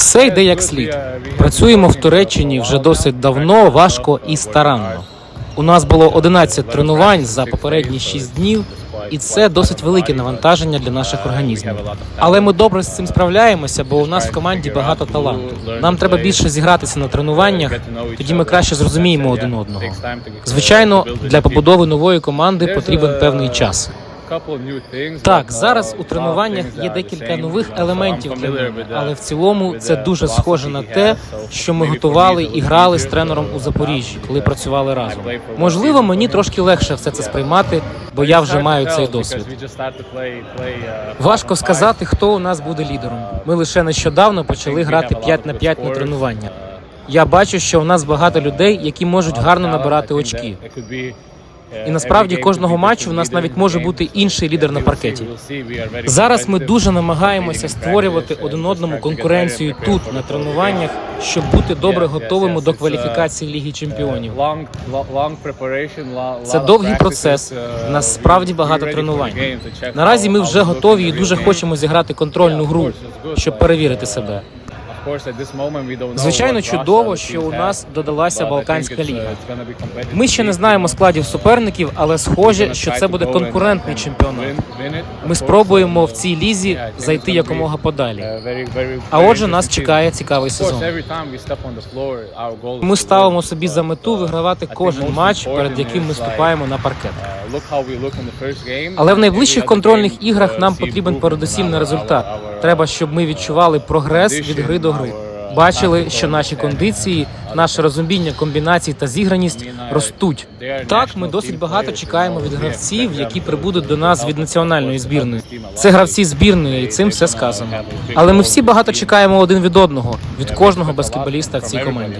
Все йде як слід. Працюємо в Туреччині вже досить давно, важко і старанно. У нас було 11 тренувань за попередні 6 днів, і це досить велике навантаження для наших організмів. Але ми добре з цим справляємося, бо у нас в команді багато таланту. Нам треба більше зігратися на тренуваннях, тоді ми краще зрозуміємо один одного. Звичайно, для побудови нової команди потрібен певний час. Так, зараз у тренуваннях є декілька нових елементів для мене, але в цілому це дуже схоже на те, що ми готували і грали з тренером у Запоріжжі, коли працювали разом. Можливо, мені трошки легше все це сприймати, бо я вже маю цей досвід. Важко сказати, хто у нас буде лідером. Ми лише нещодавно почали грати 5 на 5 на тренуваннях. Я бачу, що у нас багато людей, які можуть гарно набирати очки. І насправді кожного матчу в нас навіть може бути інший лідер на паркеті. Зараз ми дуже намагаємося створювати один одному конкуренцію тут на тренуваннях, щоб бути добре готовими до кваліфікації Ліги Чемпіонів. Це довгий процес. У нас справді багато тренувань. Наразі ми вже готові і дуже хочемо зіграти контрольну гру, щоб перевірити себе. Звичайно, чудово, що у нас додалася Балканська ліга. Ми ще не знаємо складів суперників, але схоже, що це буде конкурентний чемпіонат. Ми спробуємо в цій лізі зайти якомога подалі. А отже, нас чекає цікавий сезон. Ми ставимо собі за мету вигравати кожен матч, перед яким ми ступаємо на паркет. Але в найближчих контрольних іграх нам потрібен передусім не результат. Треба, щоб ми відчували прогрес від гри до гри. Бачили, що наші кондиції, наше розуміння комбінацій та зіграність ростуть. Так, ми досить багато чекаємо від гравців, які прибудуть до нас від національної збірної. Це гравці збірної, і цим все сказано. Але ми всі багато чекаємо один від одного, від кожного баскетболіста в цій команді.